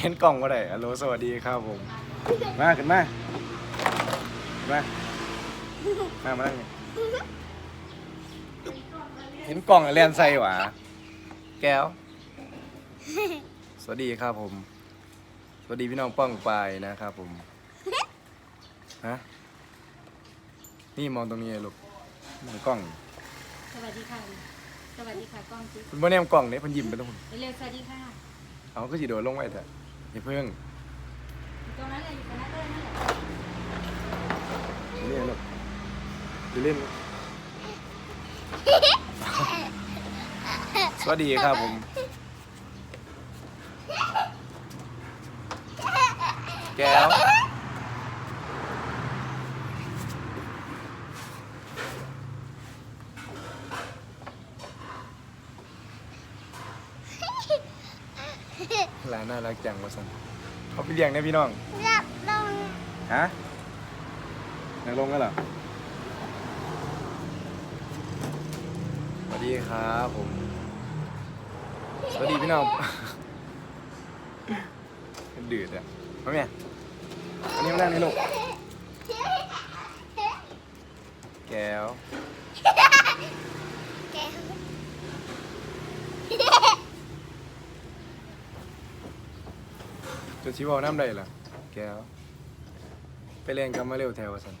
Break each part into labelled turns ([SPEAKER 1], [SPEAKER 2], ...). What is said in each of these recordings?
[SPEAKER 1] เห็นกล่องก็ได้ฮัลโหลสวัสดีครับผม มาขึ้นมามามามานั่งนี่เห็นกล่องแล้วเรียนใส่หวาแก้ว สวัสดีครับผม สวัสดีพี่น้องป้องปายนะครับผม ฮะ นี่มองตรงนี้เลยลูกมองกล้อง
[SPEAKER 2] สวัสดีค่ะ สวัสดีค่ะกล้องจิ๊บ
[SPEAKER 1] คุณบ่แนมกล้องเนี่ยเพิ่นยิ้มไปตรงคุณ
[SPEAKER 2] เร็วๆสวัสดีค่ะ
[SPEAKER 1] เอาก็สิโดดลงไว้เถอะอย่าเพิ่ง
[SPEAKER 2] อยู่ตรงนั้นเลยอยู่ตรงนั้นเลยนั่นแหละ
[SPEAKER 1] นี่ลูกจะเล่นสวัสดีครับผม แก้ว หลานน่ารักจังวะสันเขาไปเลี้ยงนะพี่น้อง
[SPEAKER 3] รับลง
[SPEAKER 1] ฮะนั่งลงกันเหรอสวัสดีครับผมสวัสดีพี่น้องดืดอะมาแม่อันนี้มานั่งนี่ลูกแก้ว
[SPEAKER 3] แกว
[SPEAKER 1] จนชิบเอาน้ำได้ล่ะ แก้ว ไปเล่นกับมาเร็วแถวสัน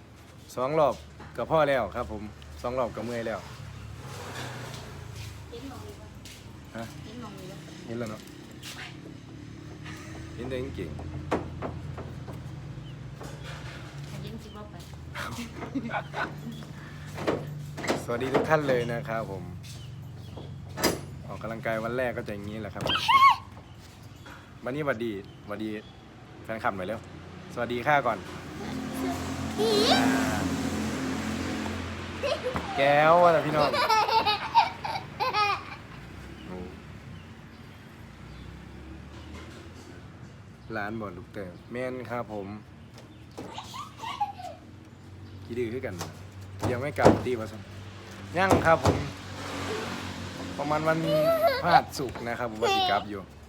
[SPEAKER 1] สองรอบกับพ่อแล้วครับ ผมสองรอบกับเมื่อยแล้ว
[SPEAKER 2] เห็นมองดีกว่า
[SPEAKER 1] ฮะ
[SPEAKER 2] เห็นมองดีกว่า
[SPEAKER 1] เห็นแล้วเนาะเห็นได้เก่ง
[SPEAKER 2] ถ้าเห็นจิ๊บว่าไป
[SPEAKER 1] สวัสดีทุกท่านเลยนะครับผม ออกกำลังกายวันแรกก็จะอย่างนี้แหละครับ วันนี้หวัดดีหวัดดีแฟนคลับหน่อยเร็ว สวัสดีค่าก่อนอ่าแก้วว่าแต่พี่น้องโอ้ร้านบอลลูกเต๋อแม่นครับผมกี่ดื้อขึ้นกัน ยังไม่กลับตีวะสันยังครับผม ประมาณวันพฤหัสสุกร์นะครับผมวันที่กลับอยู่ส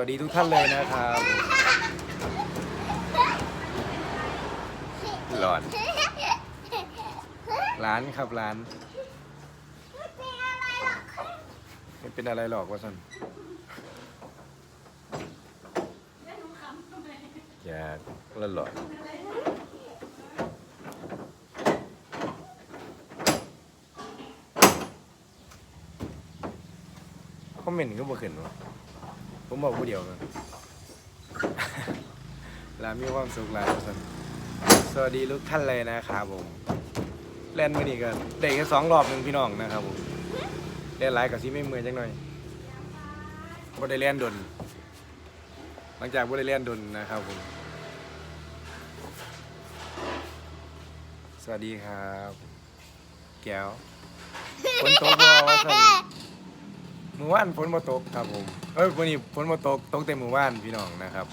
[SPEAKER 1] วัสดีทุกท่านเลยนะครับหลอนร้านครับร้านไม่เป็นอะไรหรอกว่าสันอยากละหลอนคอมเมนต์ก็บ่ขึ้นวะ ผมบอกผู้เดียวกันลามีความสุขหลายท่านสวัสดีทุกท่านเลยนะครับผมเล่นมื่อนี้ก็ได้แค่สองรอบหนึ่งพี่น้องนะครับผมเล่นหลายกับซีไม่เมื่อยจังหน่อยบ่ได้เล่นดน หลังจากบ่ได้เล่นดนนะครับผมสวัสดีครับ แก้วฝนตกบ่ว่าซั่น หมู่บ้านฝนมาตกครับผมเอ้ยวันนี้ฝนมาตกตกเต็มหมู่บ้านพี่น้องนะครับ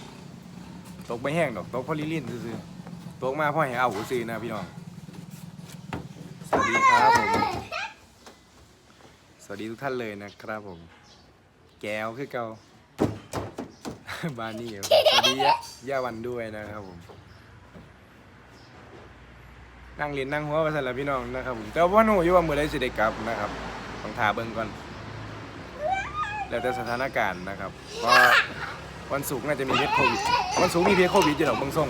[SPEAKER 1] ตกไม่แห้งดอกตกเพอลิลินซื่อๆตกมาเพ่อให้เอาหูซื้อนะพี่น้องสวัสดีครับผมสวัสดีทุกท่านเลยนะครับผม แก้วคือเกาบานี่ครับสวัสดียะย่าวันด้วยนะครับผมนั่งเรียนนั่งหัวไปสั่นละพี่น้องนะครับผมแต่ว่าหนูอยู่ว่ามือได้สิได้กลับนะครับต้องทาเบิ่งก่อน แล้วแต่สถานการณ์นะครับเพราะวันศุกร์น่าจะมีเพชรโควิดวันศุกร์มีเพชรโควิดอยู่หรอกเบางส่ง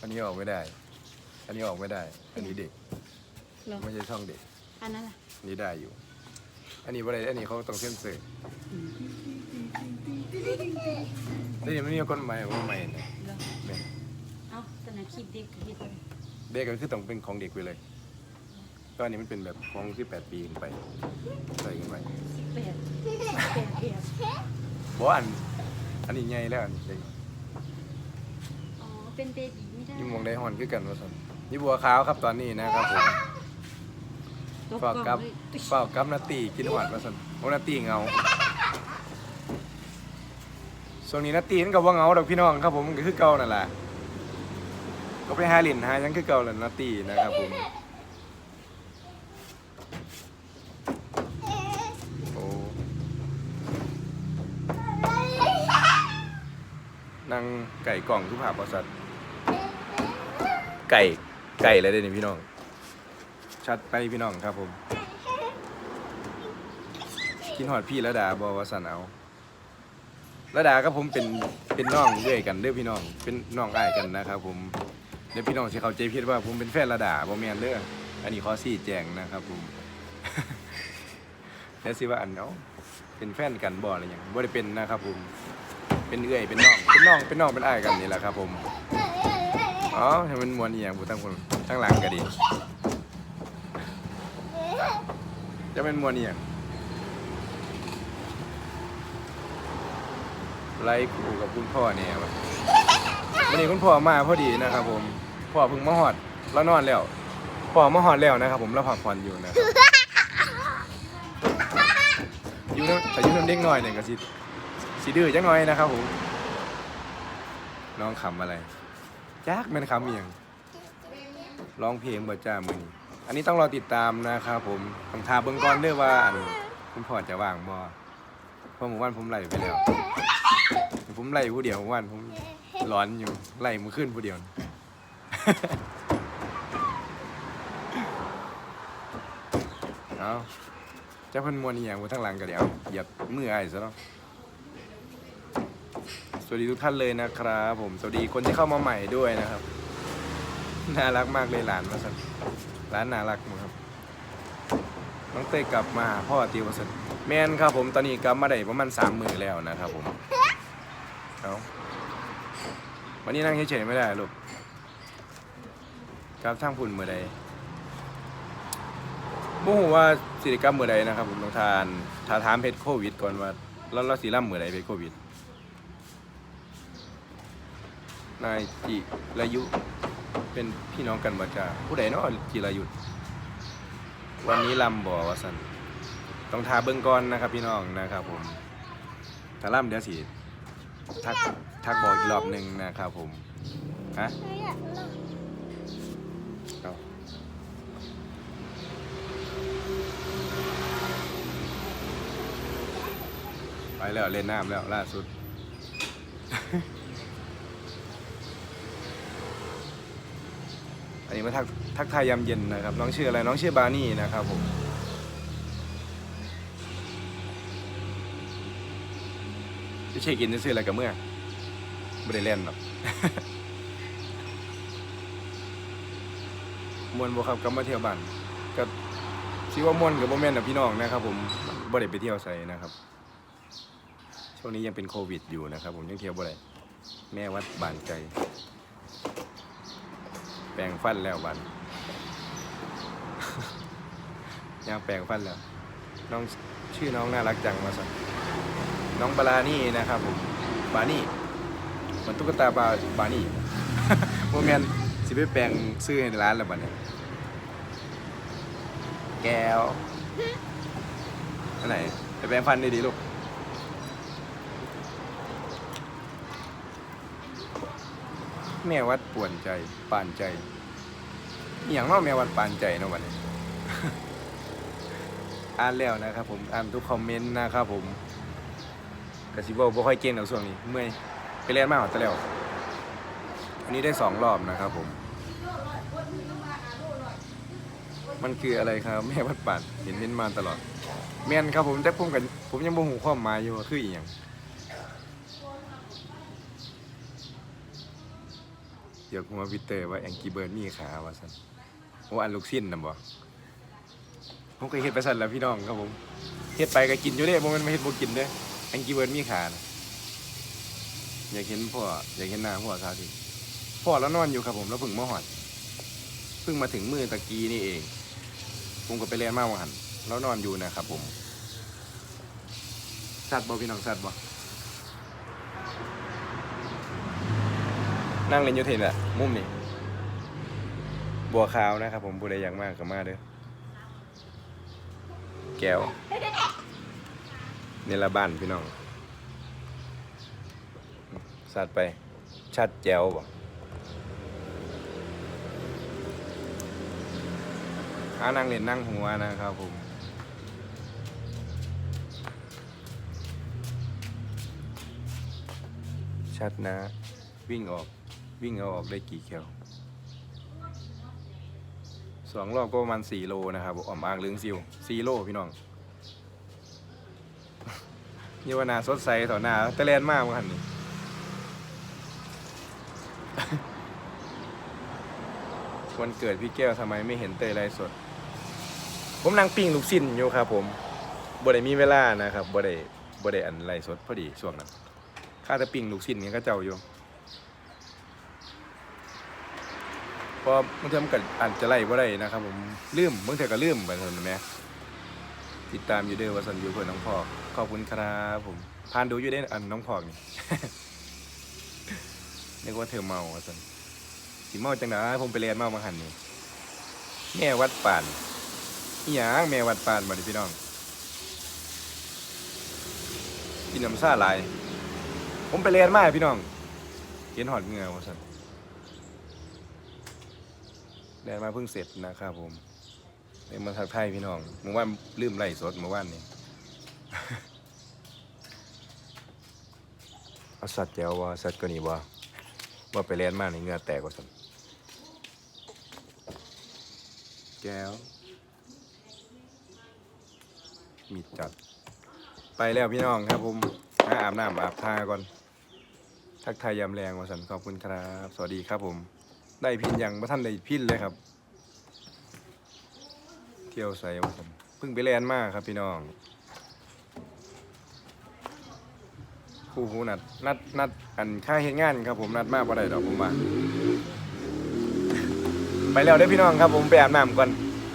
[SPEAKER 1] อันนี้ออกไม่ได้ อันนี้ออกไม่ได้ อันนี้เด็ก
[SPEAKER 2] เหรอ
[SPEAKER 1] ไม่ใช่ช่องเด็ก
[SPEAKER 2] อันนั้นล่ะ
[SPEAKER 1] อันนี้ได้อยู่ อันนี้ว่าอะไรอันนี้เขาต้องเซ็นเซอร์ นี่มันมีคนใหม่ว่าใหม่เนี่ย
[SPEAKER 2] เหรอ
[SPEAKER 1] แม่น
[SPEAKER 2] เอ้าตอนนั้นคลิปเด็กคลิปอะไร
[SPEAKER 1] เด็กก็คือต้องเป็นของเด็กไปเลยก็อันนี้มันเป็นแบบของที่แปดปีขึ้นไปใส่ขึ้นไป
[SPEAKER 2] แปดแปดเดียว
[SPEAKER 1] บอกอันอันนี้ใหญ่แล้วอันนี้เด็ก
[SPEAKER 2] อ๋อ เป็นเบบีไม่ได้
[SPEAKER 1] ยิ่งมองได้ฮอนคือกันว่าสันนี่บัวขาวครับตอนนี้นะครับผม
[SPEAKER 2] ตก
[SPEAKER 1] ฝาก
[SPEAKER 2] กล่อง
[SPEAKER 1] กับ
[SPEAKER 2] เลย
[SPEAKER 1] ฝากกับนาตีกินหวานว่าสันโอ้นาตีเงาส ช่วงนี้นาตีนกับว่าเงาดอกพี่น้องครับผมก็คือเก่านั่นแหละก็ไปหาหลินหายังคือเก่าแหละนาตีนะครับผมโอ้นั่งไก่กล่องทุกภาบริษัทไก่ไก่อะไรเด้นี่พี่น้อง ชัดไปพี่น้องครับผม กินหอดพี่ระดาบอวาสันเอา ระดาก็ผมเป็นเป็นน้องเรื่อยกันเด้อพี่น้อง เป็นน้องอ้ายกันนะครับ ผมเดี๋ยวพี่น้องสิเข้าใจผิดว่าผมเป็นแฟนระดาบ่แม่นเด้ออันนี้ขอซี่แจงนะครับ ผมแล้วสิว่าอันเนาะเป็นแฟนกันบ่อะไรอย่างบ่ได้เป็นนะครับ ผม เป็นเอื้อยเป็นน้องเป็นน้องเป็นน้องเป็นอ้ายกันนี่แหละครับ ผมอ๋อให้มันมวนอีหยังผู้ทั้งคนทั้งหลังก็ดีจะเป็นมวนอีหยัง ไล่คู่กับคุณพ่อเนี่ยครับวันนี้คุณพ่อมาพอดีนะครับ ผมพ่อเพิ่งมาหอดแล้วนอนแล้วพ่อมาหอดแล้วนะครับ ผมแล้วพักผ่อนอยู่นะครับอยู่น้ำแต่อยู่น้ำเด็กน้อยเนี่ยก็สิสิดื้อจังหน่อยนะครับผมน้องขำอะไรจักมันขำเอียงร้องเพลงบ่จ้ามือนี้อันนี้ต้องรอติดตามนะครับ ผมต้องทาเบิ่งก่อนเด้อว่าคุณพ่อจะว่างบ่ ราะหมู่บ้านผมไล่ไปแล้ว ผมไล่ผู้เดียววันผมร้อนอยู่ไล่มือขึ้นผู้เดียว เอาเจ้าพันมวนอีหยังบนทั้งหลังกันเดี๋ยวเหยียบมือไอ้ายซะเนาะสวัสดีทุกท่านเลยนะครับผมสวัสดีคนที่เข้ามาใหม่ด้วยนะครับ น่ารักมากเลยหลานมาสันหลานน่ารักมั้งครับน้องเต้กลับมาหาพ่อติวสัน แมนครับผมตอนนี้กลับมาได้ประมาณสามมือแล้วนะครับผมเอาวันนี้นั่งเฉยๆไม่ได้ลูกครับทางพุ่นเมื่อใดบ่ฮู้ว่าสิริกรรมเมื่อใดนะครับ ผมต้องทานถ้าถามเพชรโควิด ก่อนว่าแล้วเราสิร่ำเมื่อใดเพชรโควิดนายจิรายุเป็นพี่น้องกันบ่จ้าผู้ใดเนาะจิรายุวันนี้ลำบ่ว่าซั่น ต้องทาเบิ่งก่อนนะครับพี่น้องนะครับผมถ้าล่ำเดี๋ยวสิทักทักบอกอีกรอบหนึ่งนะครับผมฮะเอาไปแล้วเล่นน้ำแล้วล่าสุดอันนี้มาทักทักทายยามเย็นนะครับ น้องชื่ออะไรน้องชื่อบานี่นะครับผม จะเช็คอินจะซื้ออะไรกับเมื่อไม่ได้เล่นหรอกมวนบ่ครับกลับมาเที่ยวบ้านก็สิว่ามวนกับบ่แม่นนะพี่น้องนะครับ ผมบ่ได้ไปเที่ยวไสนะครับ ช่วงนี้ยังเป็นโควิดอยู่นะครับ ผมยังเที่ยวบ่ได้แม่วัดบานใจ แปลงฟันแล้วบันยังแปลงฟันแล้ว น้องชื่อน้องน่ารักจังมาสัก น้องบาลานี่นะครับผมบานี่เหมันตุ๊กตาบาบานี่โมเมนสิไปแปลงซื้อในร้านแล้วบัดเนี่ยแก้วอันไหนไปแปลงฟันดีดีๆลูกแม่วัดป่วนใจปานใจอหย่างน้อแม่วัดปานใจเนาะบัดนี้อ่านแล้วนะครับผมอ่านทุกคอมเมนต์นะครับผม กสิบบ่ค่อยเก่งหรอกช่วงนี้เมื่อยไปเรียนมาหอดตะแล้วอันนี้ได้สองรอบนะครับผม มันคืออะไรครับ แม่วัดป่านเห็นเห็นมาตลอด แม่นครับผมแต่ผมกันผมยังบ่หูความหมายอยู่ว่าคืออีหยังเดี๋ยวผมมาพิเตอร์ว่าแองกี้เบิร์ดมีขาว่าซั่นโอ้อันลูกสิ้นนำบ่ผมเคยเฮ็ดไปซั่นแล้วพี่น้องครับผมเฮ็ดไปก็กินอยู่เด้บ่ม่นมาเฮ็ดบ่กินเด้อ งกี้เบิร์ดมีขานะอยากเห็นพ่ออยากเห็นหน้าพ่อซาทีพ่อแล้วนอนอยู่ครับผมแล้วเพึ่งมาหอดเพิ่งมาถึงมือตะกี้นี่เองผมก็ไปเรียนมาวันหันแล้วนอนอยู่นะครับผมสัตว์บ่พี่น้องสัตว์บ่นั่งเล่นอยูเทนแหละมุมนี่บัวขาวนะครับผมผู้ใดอยากมากก็มาเด้อแก้ว นี่ละบ้านพี่น้อง สัตว์ไป ชัดแจ๋วบ่านั่งเล่นนั่งหัวนะครับผมชัดนะ วิ่งออกวิ่งเอาออกได้กี่แคลสองรอบก็ประมาณสี่โลนะครับอ่อมอ่างเลืองซิวสี่โลพี่น้อง นี่ว่าหนาสดใสต่อหน้าแต่แลนมากว่าหันนี่วันเกิดพี่แก้วทำไมไม่เห็นเตยไลฟ์สด ผมนั่งปิ้งลูกชิ้นอยู่ครับ ผมบ่ได้มีเวลานะครับบ่ได้บ่ได้อันไลฟ์สดพอดีช่วงนั้นข้าจะปิ้งลูกชิ้นนี่ก็เจ้าอยู่เพอบางทีมันก็อาจจะไล่บ่ได้นะครับ ผมลืมบางทีก็ลืมไปเถอะแหม ติดตามอยู่เด้อว่าสันอยู่เพื่อนน้องพอกขอบคุณครับผมพานดูอยู่เด้ออันน้องพอกนี่ นึกว่าเธอเมาว่าสันสิเมาจังไดผมไปเรียนเมามาหันนี่แม่วัดป่านอีหยังแม่วัดป่านบ่ดิพี่น้องกินน้ำซาหลาย ผมไปเรียนมาพี่น้องเห็นหอดเงือว่าซั่นเรียนมาเพิ่งเสร็จนะครับผม เรียมาทักทายพี่น้องเมื่อวานลืมไล่สดเมื่อวานนี่เอาสัตว์แจวว่าสัตว์ก็นี่ว่าว่าไปเรียนมากในเงือแตกว่าซั่นแก้วมีจัด ไปแล้วพี่น้องครับผมหาอาบน้ำอาบท่าก่อน ทักทายยามแรงวาสันขอบคุณครับ สวัสดีครับผม ได้พินยังมาท่านได้พินเลยครับ เที่ยวใส่วาสันเพิ่งไปเรียนมากครับพี่น้องครูหูนัด นัดนัดอันค่าเฮ็ดงานครับผมนัดมากบ่ได้ดอกผมว่าไปแล้วเด้อพี่น้องครับผมไปอาบน้ำก่อน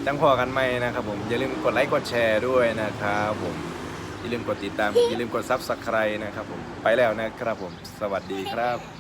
[SPEAKER 1] จังพอกันไหมนะครับผมอย่าลืมกดไลค์กดแชร์ด้วยนะครับผมอย่าลืมกดติดตามอย่าลืมกดซับสไครต์นะครับผมไปแล้วนะครับผมสวัสดีครับ